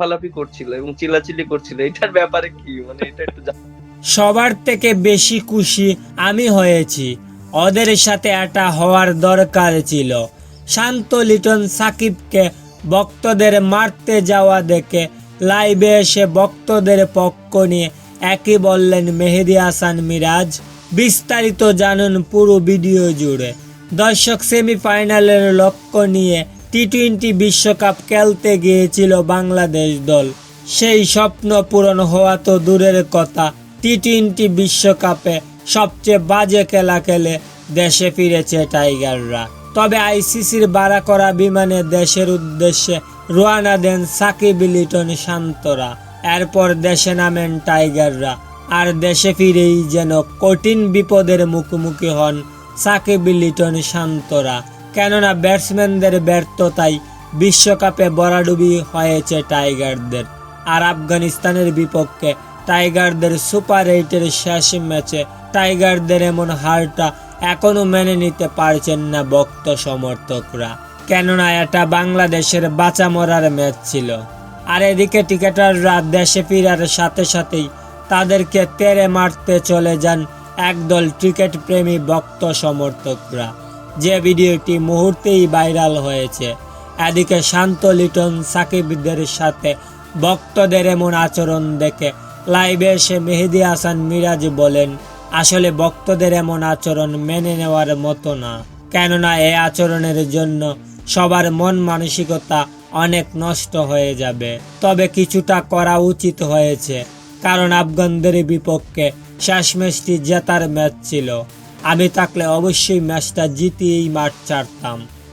লাফালাফি করছিল এবং চিল্লাচিল্লি করছিল, এটার ব্যাপারে কি? মানে এটা একটু সবার থেকে বেশি খুশি আমি হয়েছি। ওদের সাথে এটা হওয়ার দরকার ছিল। শান্ত লিটন সাকিবকে ভক্তদের মারতে যাওয়া দেখে লাইভে এসে ভক্তদের পক্ষ নিয়ে একই বললেন মেহেদি হাসান মিরাজ, বিস্তারিত জানুন পুরো ভিডিও জুড়ে। দর্শক সেমিফাইনালের লক্ষ্য নিয়ে টি টোয়েন্টি বিশ্বকাপ খেলতে গিয়েছিল বাংলাদেশ দল। সেই স্বপ্ন পূরণ হওয়া তো দূরের কথা। টি টোয়েন্টি বিশ্বকাপে সবচেয়ে বাজে খেলা খেলে দেশে ফিরেছে টাইগাররা। তবে আইসিসির বাড়া করা বিমানে দেশের উদ্দেশ্যে রোয়ানা দেন সাকিব লিটন শান্তরা। এরপর দেশে নামেন টাইগাররা। আর দেশে ফিরেই যেন কঠিন বিপদের মুখোমুখি হন সাকিব লিটন শান্তরা। কেননা ব্যাটসম্যানদের ব্যর্থতায় বিশ্বকাপে বরাডুবি হয়েছে টাইগারদের। আর আফগানিস্তানের বিপক্ষে টাইগারদের সুপার এইটের শেষ ম্যাচে টাইগারদের এমন হারটা এখনও মেনে নিতে পারছেন না ভক্ত সমর্থকরা। কেননা এটা বাংলাদেশের বাঁচা মরার ম্যাচ ছিল। আর এদিকে টিকেটাররা দেশে ফেরার সাথে সাথেই তাদেরকে তেরে মারতে চলে যান একদল ক্রিকেট প্রেমী ভক্ত সমর্থকরা। যে ভিডিওটি মুহূর্তেই ভাইরাল হয়েছে। এদিকে শান্ত লিটন সাকিবদের সাথে ভক্তদের এমন আচরণ দেখে লাইভে এসে মেহেদি হাসান মিরাজ বলেন, আসলে ভক্তদের এমন আচরণ মেনে নেওয়ার মতো না। কেননা এই আচরণের জন্য সবার মন মানসিকতা অনেক নষ্ট হয়ে যাবে। তবে কিছুটা করা উচিত হয়েছে। কারণ আফগানদের বিপক্ষে শেষ ম্যাচটি জেতার ম্যাচ ছিল। আমি থাকলে অবশ্যই ম্যাচটা জিতিয়েই মাঠ ছাড়তাম।